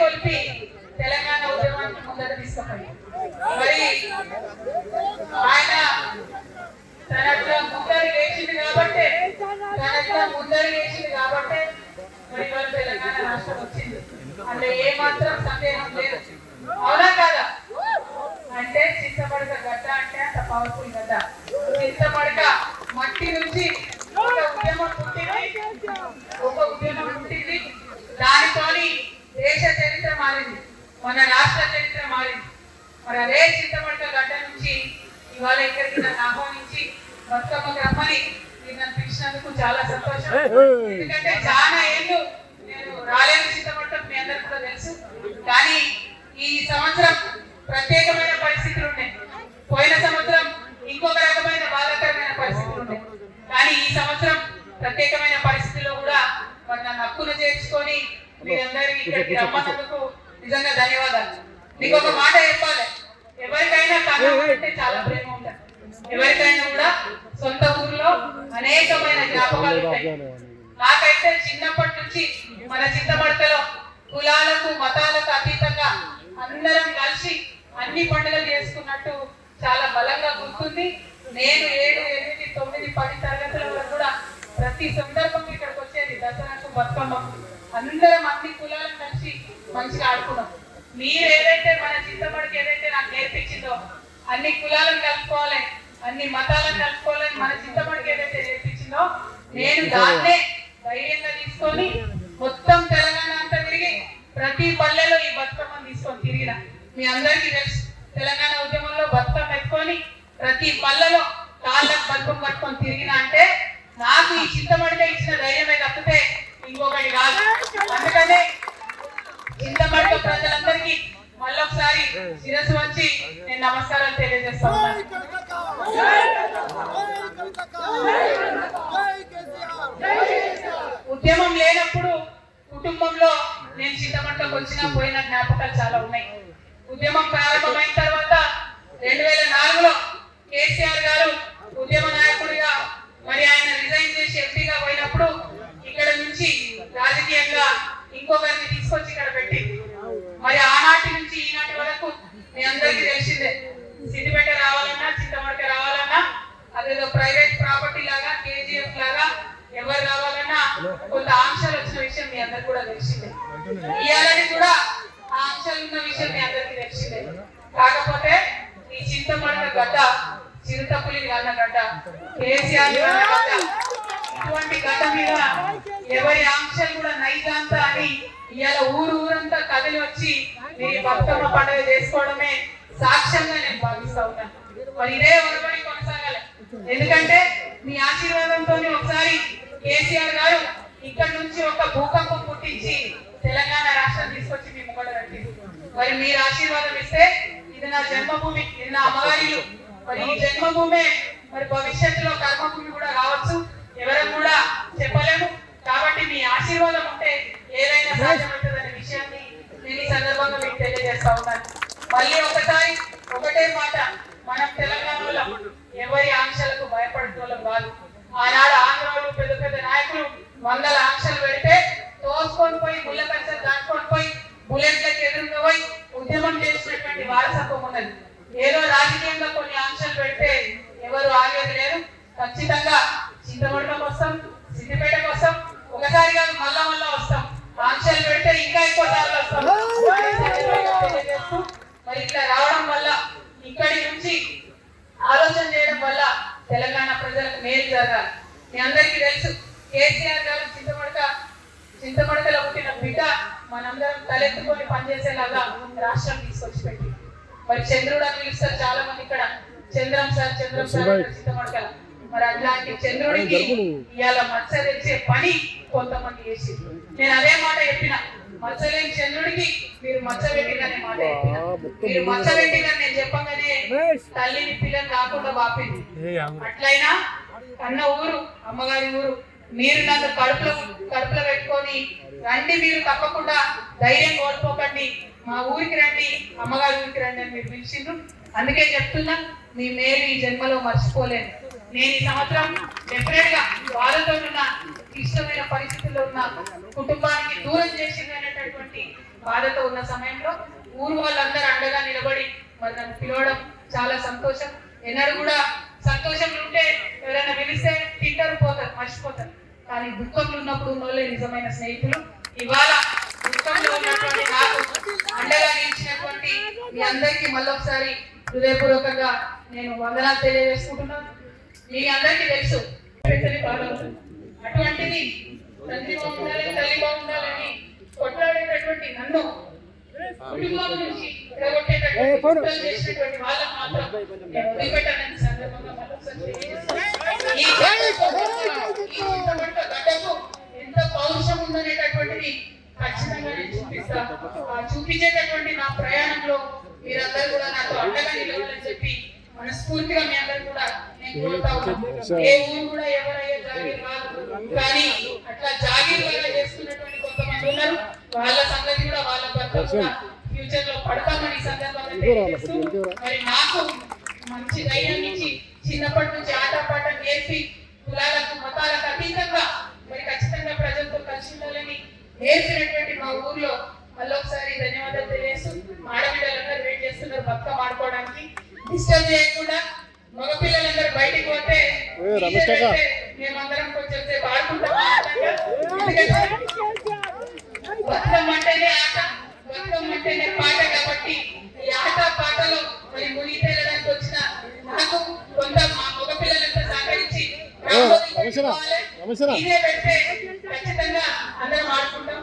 మేల్కొల్పి తెలంగాణ ఉద్యమాన్ని ముందర తీసుకుపోయి మరి ఆయన తనట్లా ముందరి వేసింది కాబట్టి తనట్లా ముందరి వేసింది కాబట్టి మరి ఇవాళ తెలంగాణ రాష్ట్రం వచ్చింది. అంటే ఏ మాత్రం సందేహం లేదు. అవునా కాదా? అంటే చింతపడక గడ్డ అంటే అంత పవర్ఫుల్ గడ్డ చింతమడక మట్టి నుంచి ఒక ఉద్యమం పుట్టింది ఒక ఉద్యమం పుట్టింది దానితోని దేశ చరిత్ర మారింది మన రాష్ట్ర చరిత్ర మారింది. మరి అదే చింతమడక గడ్డ నుంచి ఇవాళ ఇక్కడికి నన్ను ఆహ్వానించి బతుకమ్మకి రమ్మని మీరు నన్ను పిలిచినందుకు చాలా సంతోషం. ఎందుకంటే చాలా ఏళ్ళు నేను రాలేని చింతమడక మీ అందరికి కూడా తెలుసు. కానీ ఈ సంవత్సరం ప్రత్యేకమైన పరిస్థితులు ఉన్నాయి. పోయిన సంవత్సరం ఇంకొక రకమైన బాధాకరమైన పరిస్థితులు ఉన్నాయి. కానీ ఈ సంవత్సరం ప్రత్యేకమైన పరిస్థితుల్లో కూడా మరి నన్ను హక్కును చేర్చుకొని మీరందరూ ఇక్కడికి రమ్మన్నందుకు నిజంగా ధన్యవాదాలు. నీకు ఒక మాట చెప్పాలి. ఎవరికైనా కన్నం అంటే చాలా ప్రేమ ఉంటుంది. ఎవరికైనా కూడా సొంత ఊర్లో అనేకమైన జ్ఞాపకాలు ఉంటాయి. నాకైతే చిన్నప్పటి నుంచి మన చింతమడకలో కులాలకు మతాలకు అతీతంగా అందరం కలిసి అన్ని పండుగలు చేసుకున్నట్టు చాలా బలంగా గుర్తుంది. నేను ఏడు ఎనిమిది తొమ్మిది పది తరగతుల వరకు కూడా ప్రతి సందర్భంగా ఇక్కడికి వచ్చేది దసరాకు బతుకమ్మకు అందరం అన్ని కులాలను కలిసి మంచిగా ఆడుకున్నాం. మీరు ఏదైతే మన చింతమడికి ఏదైతే నాకు నేర్పించిందో అన్ని కులాలను కలుపుకోవాలి అన్ని మతాలను కలుపుకోవాలని మన చింతమడికి ఏదైతే నేర్పించిందో నేను దాన్నే ధైర్యంగా తీసుకొని మొత్తం తెలంగాణ అంతా తిరిగి ప్రతి పల్లెలో ఈ బతుకమ్మను తీసుకొని తిరిగిన. మీ అందరికీ తెలుసు తెలంగాణ ఉద్యమంలో బతుకమ్మ ఎత్తుకొని ప్రతి పల్లెలో కాళ్ళకు బతుకమ్మ పట్టుకొని తిరిగిన అంటే నాకు ఈ చింతమడిగా ఇచ్చిన ధైర్యమే తప్పితే ఇంకొకటి కాదు. అందుకనే చింతమడిక ప్రజలందరికీ మళ్ళొకసారి శిరస్సు వచ్చి నేను నమస్కారాలు తెలియజేస్తా ఉన్నాను. ఉద్యమం లేనప్పుడు కుటుంబంలో నేను చింతమట్టకు వచ్చిన పోయిన జ్ఞాపకాలు చాలా ఉన్నాయి. ఉద్యమం ప్రారంభమైన తర్వాత రెండు వేల నాలుగులో కేసీఆర్ గారు ఉద్యమ నాయకుడిగా మరి ఆయన రిజైన్ చేసి ఎంపీగా పోయినప్పుడు ఇక్కడ నుంచి రాజకీయంగా ఇంకొకరిని తీసుకొచ్చి ఇక్కడ పెట్టి మరి ఆనాటి నుంచి ఈనాటి వరకు మీ అందరికీ తెలిసిందే. సిద్దిపేట రావాలన్నా చింతమడక రావాలన్నా అదేదో ప్రైవేట్ ప్రాపర్టీ లాగా కేజీఎఫ్ లాగా ఎవరు రావాలన్నా కొంత ఆంక్షలు వచ్చిన విషయం మీ అందరికి కూడా తెలిసిందే. ఇయాలని కూడా ఆ ఆంక్షలు ఉన్న విషయం మీ అందరికీ తెలిసిందే. కాకపోతే ఈ చింతమడక గడ్డ చిరుతపులి అన్న గడ్డ కేసీఆర్ గడ్డ ఇటువంటి గడ్డ మీద ఎవరి ఆంక్షలు కూడా నైజాంత అని ఇవాళ ఊరు ఊరంతా కదిలి వచ్చి మీరు బతుకమ్మ పండుగ చేసుకోవడమే సాక్ష్యంగా నేను భావిస్తా ఉన్నాను. మరి ఇదే ఒరబడి కొనసాగాలి. ఎందుకంటే మీ ఆశీర్వాదంతో ఒకసారి కేసీఆర్ గారు ఇక్కడ నుంచి ఒక భూకంపం పుట్టించి తెలంగాణ రాష్ట్రం తీసుకొచ్చి మేము కూడా కట్టింది మరి మీరు ఆశీర్వాదం ఇస్తే ఇది నా జన్మభూమి ఇది నా అమ్మగారిలు మరి ఈ జన్మభూమే మరి భవిష్యత్తులో కర్మభూమి కూడా కావచ్చు. ఎవరన్నా కూడా చెప్పలేము కాబట్టి మీ ఆశీర్వాదం ఉంటే ఏదైనా సాధ్యమవుతుందనే విషయాన్ని నేను ఈ సందర్భంగా మీకు తెలియజేస్తా ఉన్నాను మళ్ళీ ఒకసారి ఒకటే మాట మనం తెలంగాణలో ఎవరి ఆంక్షలకు భయపడుతున్న కాదు. ఆనాడు ఆంధ్రోళ్ళు పెద్ద పెద్ద నాయకులు వందల ఆంక్షలు పెడితే తోసుకొని పోయి ముళ్ళ కంచెలు దాచుకొని పోయి బుల్లెట్లకు ఎదురుగా పోయి ఉద్యమం చేసినటువంటి వారసత్వం ఉన్నది. ఏదో రాజకీయంగా కొన్ని ఆంక్షలు పెడితే ఎవరు ఆగేది లేరు ఖచ్చితంగా చింతమడక కోసం సిద్దిపేట కోసం ఒకసారి కాదు మళ్ళా మళ్ళా వస్తాం. ఆంక్షలు పెడితే ఇంకా ఎక్కువ సార్లు వస్తాం. మరి ఇట్లా రావడం వల్ల ఇక్కడి నుంచి ఆలోచన చేయడం వల్ల తెలంగాణ మేలు జరగాలి మీ అందరికీ తెలుసు కేసీఆర్ గారు చింతమడక చింతమడకలో పుట్టిన బిడ్డ మనందరం తలెత్తుకొని పనిచేసేలాగా రాష్ట్రం తీసుకొచ్చి పెట్టి మరి చంద్రుడు అని పిలుస్తారు చాలా మంది ఇక్కడ. చంద్రం సార్ చంద్రం సార్ చింతమడకల. మరి అట్లాంటి చంద్రుడికి ఇవాళ మచ్చ తెచ్చే పని కొంతమంది చేసి నేను అదే మాట చెప్పిన. మచ్చలేని చంద్రుడికి మీరు మచ్చ పెట్టిననే మాట చెప్పిన. మీరు మచ్చ పెట్టినని నేను చెప్పగానే తల్లిని పిల్లని కాకుండా బాపింది అట్లయినా అన్న ఊరు అమ్మగారి ఊరు. మీరు నన్ను కడుపులో కడుపులో పెట్టుకొని రండి మీరు తప్పకుండా. ధైర్యం కోల్పోకండి. మా ఊరికి రండి అమ్మగారి ఊరికి రండి అని మీరు పిలిచిండ్రు. అందుకే చెప్తున్నా మీ మేలు ఈ జన్మలో మర్చిపోలేను. నేను ఈ సంవత్సరం డెఫినెట్గా బాధతో ఉన్న ఇష్టమైన పరిస్థితుల్లో ఉన్న కుటుంబానికి దూరం చేసింది అనేటటువంటి బాధతో ఉన్న సమయంలో ఊరు వాళ్ళందరూ అండగా నిలబడి మరి నన్ను పిలవడం చాలా సంతోషం. ఎన్నడూ కూడా సంతోషంలో ఉంటే ఎవరైనా పిలిస్తే తింటారు పోతారు మర్చిపోతారు. కానీ దుఃఖంలో ఉన్నప్పుడు ఉన్నోళ్ళే నిజమైన స్నేహితులు. ఇవాళ దుఃఖంలో ఉన్నటువంటి నాకు అండగా నిలిచినటువంటి మీ అందరికీ మళ్ళొకసారి హృదయపూర్వకంగా నేను వందనాలు తెలియజేసుకుంటున్నాను. మీ అందరికీ తెలుసు. అటువంటిది తండ్రి బాగుండాలి తల్లి బాగుండాలని కొట్లాడేటటువంటి నన్ను కుటుంబం నుంచి చేసినటువంటి వాళ్ళని మాత్రం నేను వదిలిపెట్టానని ఎంత పౌరుషం ఉందనేటటువంటిది ఖచ్చితంగా నేను చూపిస్తా చూపించేటటువంటి నా ప్రయాణంలో మీరందరూ కూడా నాకు అండగా నిలవాలని చెప్పి మనస్ఫూర్తిగా మీ అందరూ కూడా నేను కోరుతా ఉన్నాను. ఏ ఊరు కూడా ఎవరయ్యే జాగీర్ కాదు. కానీ అట్లా జాగీర్ లాగా చేస్తున్నటువంటి కొంతమంది ఉన్నారు. వాళ్ళ సంగతి కూడా వాళ్ళ భర్త ఫ్యూచర్లో పడతామని సందర్భంగా మరి నాకు డిస్టర్బ్ చేయకుండా బయటికి పోతే మేమందరం కొంచెం సేపు ఆడుకుంటాం. ఎందుకంటే బతుకమ్మ అంటేనే ఆట బతుకమ్మ అంటేనే పాట కాబట్టి ఈ ఆట పాటలో మరి మునిగి తేలడానికి వచ్చిన నాకు కొంత మా మగ పిల్లలంతా సహకరించి రాబోయే రమేషనా? పెట్టుకోవాలి. రమేషనా? ఇదే పెడితే ఖచ్చితంగా అందరం ఆడుకుంటాం